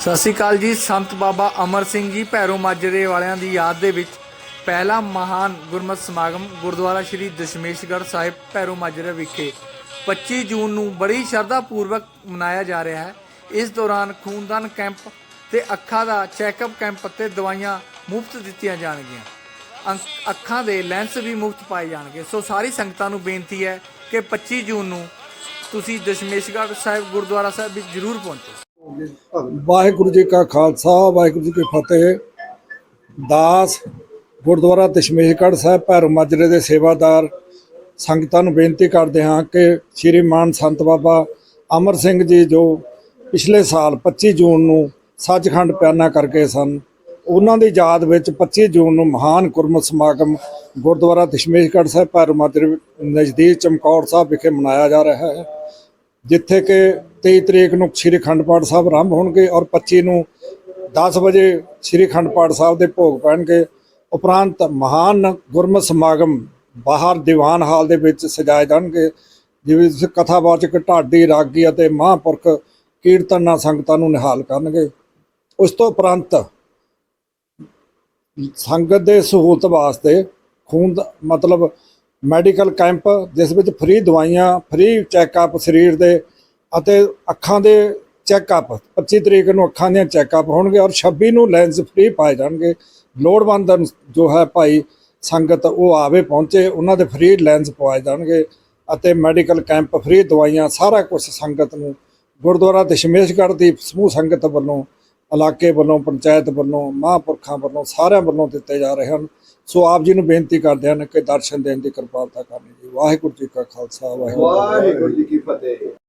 ਸਤਿ ਸ਼੍ਰੀ ਅਕਾਲ ਜੀ, ਸੰਤ ਬਾਬਾ ਅਮਰ ਸਿੰਘ ਜੀ, ਭੈਰੋ ਮਾਜਰੇ ਵਾਲਿਆਂ ਦੀ ਯਾਦ ਦੇ ਵਿੱਚ ਪਹਿਲਾ ਮਹਾਨ ਗੁਰਮਤ ਸਮਾਗਮ ਗੁਰਦੁਆਰਾ ਸ਼੍ਰੀ ਦਸ਼ਮੇਸ਼ਗੜ੍ਹ ਸਾਹਿਬ, ਭੈਰੋ ਮਾਜਰੇ ਵਿਖੇ 25 ਜੂਨ ਨੂੰ ਬੜੀ ਸ਼ਰਧਾ ਪੂਰਵਕ ਮਨਾਇਆ ਜਾ ਰਿਹਾ ਹੈ। ਇਸ ਦੌਰਾਨ ਖੂਨਦਾਨ ਕੈਂਪ ਤੇ ਅੱਖਾਂ ਦਾ ਚੈੱਕਅਪ ਕੈਂਪ ਤੇ ਦਵਾਈਆਂ ਮੁਫਤ ਦਿੱਤੀਆਂ ਜਾਣਗੀਆਂ। ਅੱਖਾਂ ਦੇ ਲੈਂਸ ਵੀ ਮੁਫਤ ਪਾਏ ਜਾਣਗੇ। ਸੋ ਸਾਰੀ ਸੰਗਤਾਂ ਨੂੰ ਬੇਨਤੀ ਹੈ ਕਿ 25 ਜੂਨ ਨੂੰ ਤੁਸੀਂ ਦਸ਼ਮੇਸ਼ਗੜ੍ਹ ਸਾਹਿਬ, ਗੁਰਦੁਆਰਾ ਸਾਹਿਬ ਵਿੱਚ ਜ਼ਰੂਰ ਪਹੁੰਚੋ। ਵਾਹਿਗੁਰੂ ਜੀ ਕਾ ਖਾਲਸਾ, ਵਾਹਿਗੁਰੂ ਜੀ ਕੀ ਫਤਿਹ। ਦਾਸ ਗੁਰਦੁਆਰਾ ਦਸ਼ਮੇਸ਼ਗੜ੍ਹ ਸਾਹਿਬ, ਭੈਰੋ ਮਾਜਰੇ ਦੇ ਸੇਵਾਦਾਰ ਸੰਗਤਾਂ ਨੂੰ ਬੇਨਤੀ ਕਰਦੇ ਹਾਂ ਕਿ ਸ਼੍ਰੀ ਮਾਨ ਸੰਤ ਬਾਬਾ ਅਮਰ ਸਿੰਘ ਜੀ ਜੋ ਪਿਛਲੇ ਸਾਲ 25 ਜੂਨ ਨੂੰ ਸੱਚਖੰਡ ਪਿਆਨਾ ਕਰਕੇ ਸਨ, ਉਹਨਾਂ ਦੀ ਯਾਦ ਵਿੱਚ 25 ਜੂਨ ਨੂੰ ਮਹਾਨ ਗੁਰਮਤ ਸਮਾਗਮ ਗੁਰਦੁਆਰਾ ਦਸ਼ਮੇਸ਼ਗੜ੍ਹ ਸਾਹਿਬ, ਭੈਰੋ ਮਾਜਰੇ ਨਜ਼ਦੀਕ ਚਮਕੌਰ ਸਾਹਿਬ ਵਿਖੇ ਮਨਾਇਆ ਜਾ ਰਿਹਾ ਹੈ। ਜਿੱਥੇ ਕਿ 23 ਤਰੀਕ ਨੂੰ ਸ੍ਰੀ ਅਖੰਡ ਪਾਠ ਸਾਹਿਬ ਆਰੰਭ ਹੋਣਗੇ ਔਰ 25 ਨੂੰ 10 ਵਜੇ ਸ੍ਰੀ ਅਖੰਡ ਪਾਠ ਸਾਹਿਬ ਦੇ ਭੋਗ ਪੈਣਗੇ। ਉਪਰੰਤ ਮਹਾਨ ਗੁਰਮਤਿ ਸਮਾਗਮ ਬਾਹਰ ਦੀਵਾਨ ਹਾਲ ਦੇ ਵਿੱਚ ਸਜਾਏ ਜਾਣਗੇ, ਜਿਵੇਂ ਕਥਾਵਾਚਕ ਢਾਡੀ, ਰਾਗੀ ਅਤੇ ਮਹਾਂਪੁਰਖ ਕੀਰਤਨ ਨਾਲ ਸੰਗਤਾਂ ਨੂੰ ਨਿਹਾਲ ਕਰਨਗੇ। ਉਸ ਤੋਂ ਉਪਰੰਤ ਸੰਗਤ ਦੇ ਸਹੂਲਤ ਵਾਸਤੇ ਖੂਨ ਮਤਲਬ ਮੈਡੀਕਲ ਕੈਂਪ, ਜਿਸ ਵਿੱਚ ਫ੍ਰੀ ਦਵਾਈਆਂ, ਫ੍ਰੀ ਚੈੱਕਅਪ ਸਰੀਰ ਦੇ ਅਤੇ ਅੱਖਾਂ ਦੇ ਚੈੱਕਅਪ 25 ਤਰੀਕ ਨੂੰ ਅੱਖਾਂ ਦੇ ਚੈੱਕਅਪ ਹੋਣਗੇ ਔਰ 26 ਨੂੰ ਲੈਂਸ ਫ੍ਰੀ ਪਾਏ ਜਾਣਗੇ। ਲੋੜਵੰਦ ਜੋ ਹੈ ਭਾਈ ਸੰਗਤ, ਉਹ ਆਵੇ ਪਹੁੰਚੇ, ਉਹਨਾਂ ਦੇ ਫ੍ਰੀ ਲੈਂਸ ਪਵਾਏ ਜਾਣਗੇ ਅਤੇ ਮੈਡੀਕਲ ਕੈਂਪ, ਫ੍ਰੀ ਦਵਾਈਆਂ, ਸਾਰਾ ਕੁਝ ਸੰਗਤ ਨੂੰ, ਗੁਰਦੁਆਰਾ ਦਸ਼ਮੇਸ਼ਗੜ੍ਹ ਦੀ ਸਮੂਹ ਸੰਗਤ ਵੱਲੋਂ ਇਲਾਕੇ ਵੱਲੋਂ ਪੰਚਾਇਤ ਵੱਲੋਂ ਮਹਾਂਪੁਰਖਾਂ ਵੱਲੋਂ ਸਾਰਿਆਂ ਵੱਲੋਂ ਦਿੱਤੇ ਜਾ ਰਹੇ ਹਨ। ਸੋ ਆਪ ਜੀ ਨੂੰ ਬੇਨਤੀ ਕਰਦੇ ਹਨ ਕਿ ਦਰਸ਼ਨ ਦੇਣ ਦੀ ਕਿਰਪਾਲਤਾ ਕਰਨੀ ਜੀ। ਵਾਹਿਗੁਰੂ ਜੀ ਕਾ ਖਾਲਸਾ ਵਾਹਿਗੁਰੂ ਜੀ ਕੀ ਫਤਿਹ। ਵਾਹਿਗੁਰੂ ਜੀ ਕੀ ਫਤਿਹ।